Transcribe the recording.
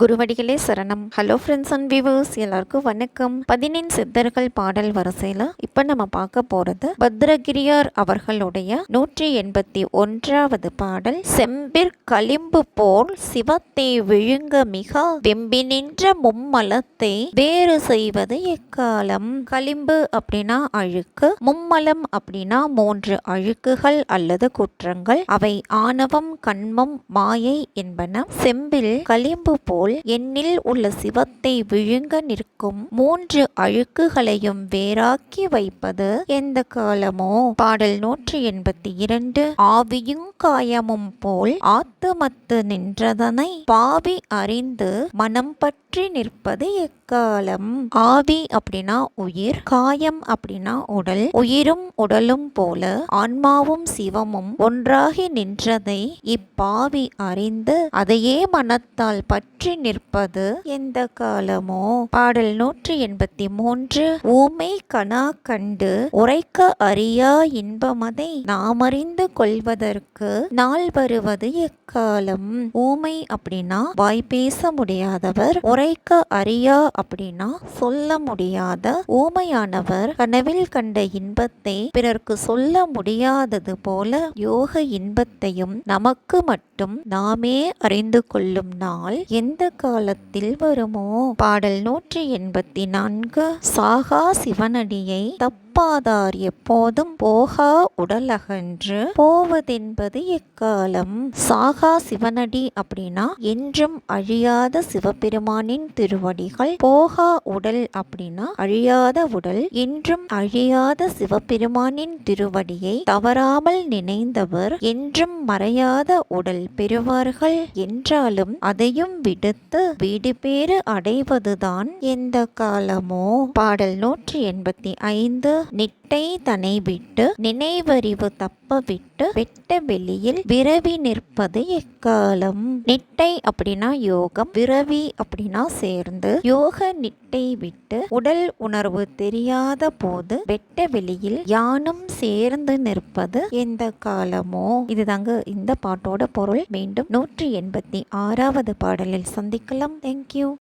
குருவடிகளே சரணம். Hello friends and viewers எல்லாருக்கும் வணக்கம். பதினெண் சித்தர்கள் பாடல் வரிசையில் இப்போ நம்ம பார்க்க போகிறது பத்ரகிரியார் அவர்களுடைய நூற்றி எண்பத்தி ஒன்றாவது பாடல் செம்பிற் களிம்பு போல் சிவத்தை விழுங்க மிக வெம்பி நின்ற மும்மலத்தை வேறு செய்வது எக்காலம்? களிம்பு அப்படின்னா அழுக்கு மும்மலம் அப்படின்னா மூன்று அழுக்குகள் அல்லது குற்றங்கள். அவை ஆணவம் கண்மம் மாயை என்பன. செம்பில் களிம்பு போல் போல் என்னில் உள்ள சிவத்தை விழுங்க நிற்கும் மூன்று அழுக்குகளையும் வேறாக்கி வைப்பது எந்த காலமோ? பாடல் நூற்றி எண்பத்தி இரண்டு. ஆவியும் காயமும் போல் ஆத்துமத்து நின்றதனை பாவி அறிந்து மனம் பற்றி நிற்பது எக்காலம்? ஆவி அப்படின்னா உயிர் காயம் அப்படின்னா உடல் உயிரும் உடலும் போல ஆன்மாவும் சிவமும் ஒன்றாகி நின்றதை இப்பாவி அறிந்து அதையே மனத்தால் பற்றி நிற்பது எந்த காலமோ? பாடல் நூற்றி எண்பத்தி மூன்று ஊமை கனா கண்டு உரைக்க அறியா இன்பமதை நாம் அறிந்து கொள்வதற்கு நாள் வருவது எக்காலம்? ஊமை அப்படின்னா வாய் பேச முடியாதவர் உரைக்க அறியா அப்படின்னா சொல்ல முடியாத ஊமையானவர் கனவில் கண்ட இன்பத்தை பிறர்க்கு சொல்ல முடியாதது போல யோக இன்பத்தையும் நமக்கு மட்டும் நாமே அறிந்து கொள்ளும் நாள் எந்த காலத்தில் வருமோ? பாடல் நூற்றி எண்பத்தி நான்கு. சாகா சிவனடியை தப்பாதார் எப்போதும் போகா உடலகன்று போவதென்பது எக்காலம்? சாகா சிவனடி அப்படின்னா என்றும் அழியாத சிவபெருமானின் திருவடிகள். போகா உடல் அப்படின்னா அழியாத உடல் என்றும் அழியாத சிவபெருமானின் திருவடியை தவறாமல் நினைந்தவர் என்றும் மறையாத உடல் பெறுவார்கள் என்றாலும் அதையும் விடுத்து வீடு பேறு அடைவதுதான் எந்த காலமோ. பாடல் நூற்றி எண்பத்தி ஐந்து. நிட்டை தனை விட்டு நினைவறிவு தப்ப விட்டு வெட்ட வெளியில் விரவி நிற்பது எக்காலம். நிட்டை அப்படின்னா யோகம் விரவி அப்படின்னா சேர்ந்து. யோக நிட்டை விட்டு உடல் உணர்வு தெரியாத போது வெட்ட வெளியில் யானும் சேர்ந்து நிற்பது எந்த காலமோ. இதுதாங்க இந்த பாட்டோட பொருள். மீண்டும் நூற்றி எண்பத்தி ஆறாவது பாடலில் சந்திக்கலாம். தேங்க்யூ